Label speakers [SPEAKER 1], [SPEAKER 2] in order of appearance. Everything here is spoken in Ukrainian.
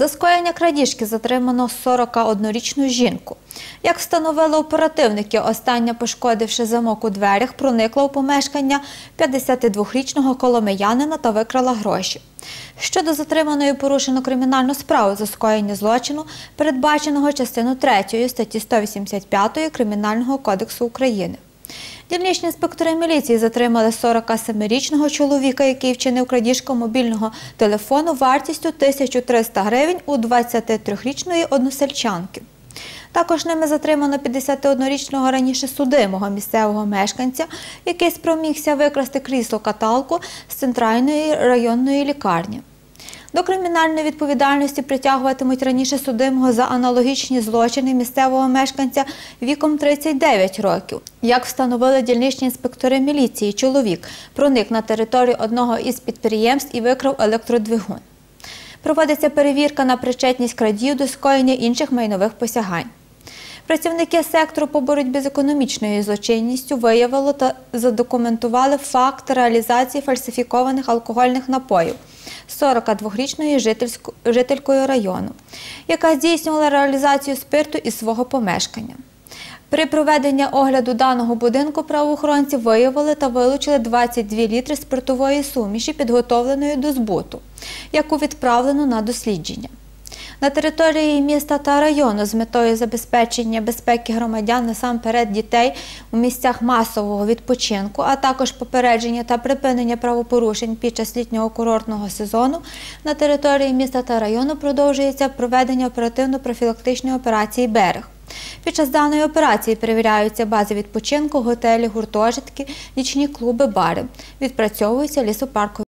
[SPEAKER 1] За скоєння крадіжки затримано 41-річну жінку. Як встановили оперативники, остання, пошкодивши замок у дверях, проникла у помешкання 52-річного коломиянина та викрала гроші. Щодо затриманої порушено кримінальну справу за скоєння злочину, передбаченого частину 3 статті 185 Кримінального кодексу України. Дільничні інспектори міліції затримали 47-річного чоловіка, який вчинив крадіжку мобільного телефону вартістю 1300 гривень у 23-річної односельчанки. Також ними затримано 51-річного раніше судимого місцевого мешканця, який спромігся викрасти крісло-каталку з центральної районної лікарні. До кримінальної відповідальності притягуватимуть раніше судимого за аналогічні злочини місцевого мешканця віком 39 років. Як встановили дільничні інспектори міліції, чоловік проник на територію одного із підприємств і викрав електродвигун. Проводиться перевірка на причетність крадіїв до скоєння інших майнових посягань. Працівники сектору по боротьбі з економічною злочинністю виявили та задокументували факт реалізації фальсифікованих алкогольних напоїв 42-річною жителькою району, яка здійснювала реалізацію спирту із свого помешкання. При проведенні огляду даного будинку правоохоронці виявили та вилучили 22 літри спиртової суміші, підготовленої до збуту, яку відправлено на дослідження. На території міста та району з метою забезпечення безпеки громадян насамперед дітей у місцях масового відпочинку, а також попередження та припинення правопорушень під час літнього курортного сезону на території міста та району продовжується проведення оперативно-профілактичної операції Берег. Під час даної операції перевіряються бази відпочинку, готелі, гуртожитки, нічні клуби, бари. Відпрацьовуються лісопаркові.